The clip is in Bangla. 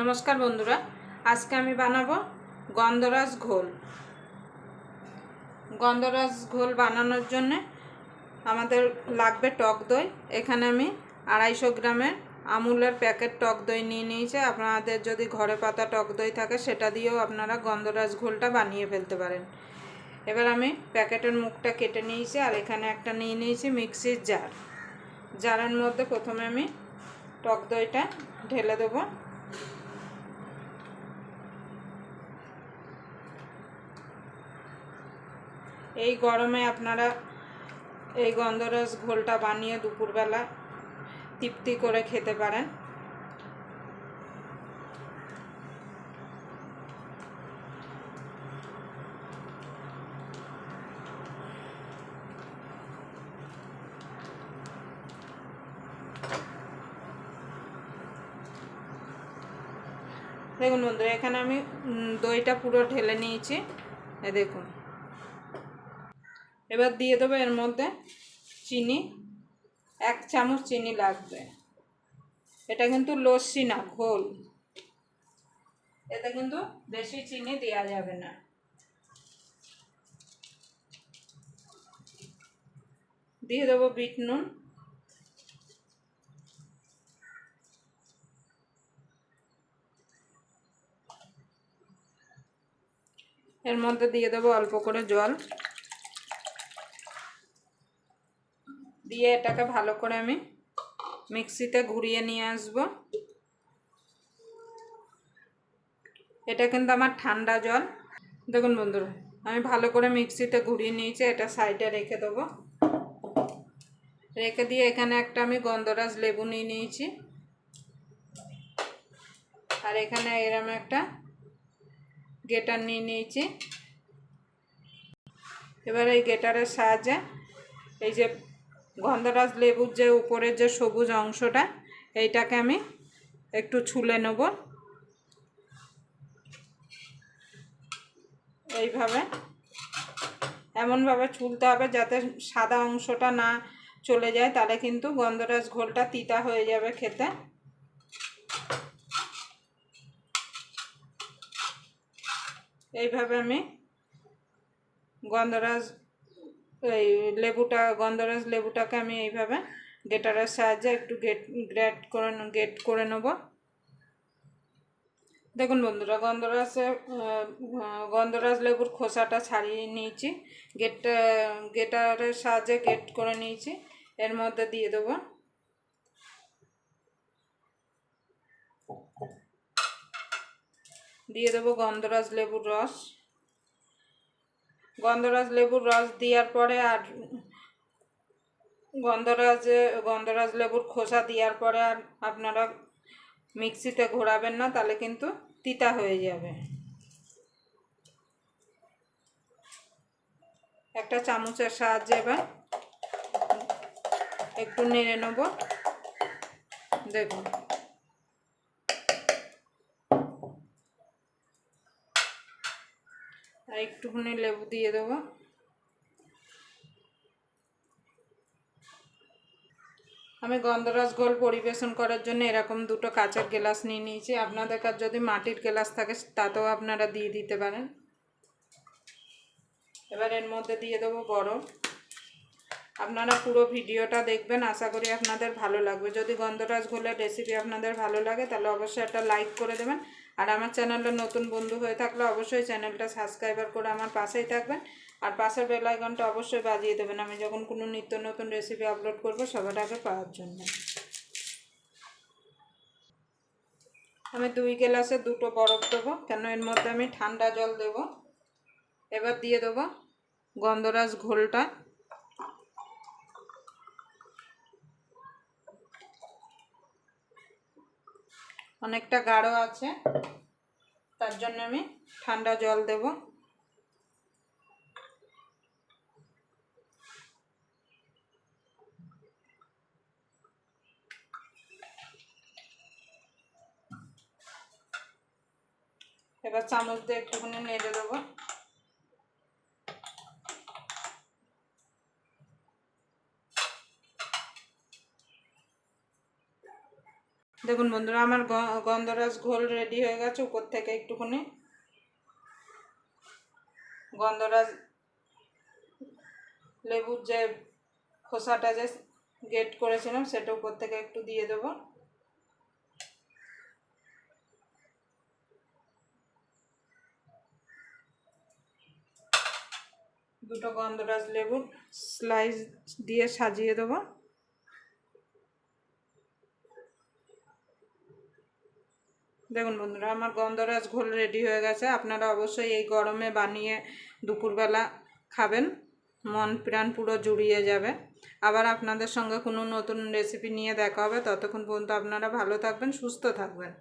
নমস্কার বন্ধুরা, আজকে আমি বানাবো গন্ধরাজ ঘোল। গন্ধরাজ ঘোল বানানোর জন্যে আমাদের লাগবে টক দই। এখানে আমি আড়াইশো গ্রামের আমুলের প্যাকেট টক দই নিয়ে নিয়েছি। আপনাদের যদি ঘরে পাতা টক দই থাকে, সেটা দিয়েও আপনারা গন্ধরাজ ঘোলটা বানিয়ে ফেলতে পারেন। এবার আমি প্যাকেটের মুখটা কেটে নিয়েছি আর এখানে একটা নিয়ে নিয়েছি মিক্সির জার। জারের মধ্যে প্রথমে আমি টক দইটা ঢেলে দেবো। এই গরমে আপনারা এই গন্ধরস ঘোলটা বানিয়ে দুপুরবেলা তৃপ্তি করে খেতে পারেন। দেখুন বন্ধুরা, এখানে আমি দইটা পুরো ঢেলে নিয়েছি। দেখুন। এবার দিয়ে দেবো এর মধ্যে চিনি, এক চামচ চিনি লাগবে। এটা কিন্তু লস্যি না, ঘোল। এতে কিন্তু বেশি চিনি দেওয়া যাবে না। দিয়ে দেবো বিট নুন। এর মধ্যে দিয়ে দেবো অল্প করে জল। দিয়ে এটাকে ভালো করে আমি মিক্সিতে ঘুরিয়ে নিয়ে আসব। এটা কিন্তু আমার ঠান্ডা জল। দেখুন বন্ধুরা, আমি ভালো করে মিক্সিতে ঘুরিয়ে নিয়েছি, এটা সাইডে রেখে দেবো। রেখে দিয়ে এখানে একটা আমি গন্ধরাজ লেবু নিয়ে নিয়েছি। আর এখানে এরম একটা গেটার নিয়ে নিয়েছি। এবার এই গেটারের সাহায্যে এই যে গন্ধরাজ লেবুর যে উপরের যে সবুজ অংশটা, এইটাকে আমি একটু ছুলে নেব। এইভাবে। এমনভাবে ছুলতে হবে যাতে সাদা অংশটা না চলে যায়, তাহলে কিন্তু গন্ধরাজ ঘোলটা তিতা হয়ে যাবে খেতে। এইভাবে আমি গন্ধরাজ এই লেবুটা, গন্ধরাজ লেবুটাকে আমি এইভাবে গেটারের সাহায্যে একটু গেট গ্রেট করে গেট করে নেব। দেখুন বন্ধুরা, গন্ধরাজে গন্ধরাজ লেবুর খোসাটা ছাড়িয়ে নিয়েছি। গেট গেটারের সাহায্যে গেট করে নিয়েছি। এর মধ্যে দিয়ে দেবো। দিয়ে দেবো গন্ধরাজ লেবুর রস। গন্ধরাজ লেবুর রস দেওয়ার পরে আর গন্ধরাজ গন্ধরাজ লেবুর খোসা দেওয়ার পরে আর আপনারা মিক্সিতে ঘোরাবেন না, তাহলে কিন্তু তিতা হয়ে যাবে। একটা চামচের সাহায্যে এবার একটু নেড়ে নেব। দেখুন আর একটুখানি লেবু দিয়ে দেবো। আমি গন্ধরাজ গোল পরিবেশন করার জন্য এরকম দুটো কাঁচের গ্লাস নিয়ে নিয়েছি। আপনাদের কাছে যদি মাটির গ্লাস থাকে, তাতেও আপনারা দিয়ে দিতে পারেন। এবার এর মধ্যে দিয়ে দেবো বরফ আপনারা পুরো ভিডিওটা দেখবেন, আশা করি আপনাদের ভালো লাগবে। যদি গন্ধরাজ ঘোলের রেসিপি আপনাদের ভালো লাগে, তাহলে অবশ্যই একটা লাইক করে দেবেন। আর আমার চ্যানেলটা নতুন বন্ধু হয়ে থাকলে অবশ্যই চ্যানেলটা সাবস্ক্রাইবার করে আমার পাশেই থাকবেন। আর পাশের বেল আইকনটা অবশ্যই বাজিয়ে দেবেন। আমি যখন কোনো নিত্য নতুন রেসিপি আপলোড করব, সবার আগে পাওয়ার জন্য। আমি দুই গ্লাসে দুটো বরফ দেবো। কেন এর মধ্যে আমি ঠান্ডা জল দেব? এবার দিয়ে দেবো গন্ধরাজ ঘোলটা। অনেকটা গাঢ় আছে। তার জন্য আমি ঠান্ডা জল দেব। এবার চামচ দিয়ে একটুখানি নেড়ে দেবো। দেখুন বন্ধুরা, আমার গন্ধরাজ ঘোল রেডি হয়ে গেছে উপর থেকে একটুখানি। গন্ধরাজ লেবুর যে খোসাটা যে গেট করেছিলাম, সেটা উপর থেকে একটু দিয়ে দেবো। দুটো গন্ধরাজ লেবুর স্লাইস দিয়ে সাজিয়ে দেবো। দেখুন বন্ধুরা, আমার গন্ধরাজ ঘোল রেডি হয়ে গেছে। আপনারা অবশ্যই এই গরমে বানিয়ে দুপুরবেলা খাবেন। মন প্রাণ পুরো জুড়িয়ে যাবে। আবার আপনাদের সঙ্গে কোনো নতুন রেসিপি নিয়ে দেখা হবে। ততক্ষণ পর্যন্ত আপনারা ভালো থাকবেন, সুস্থ থাকবেন।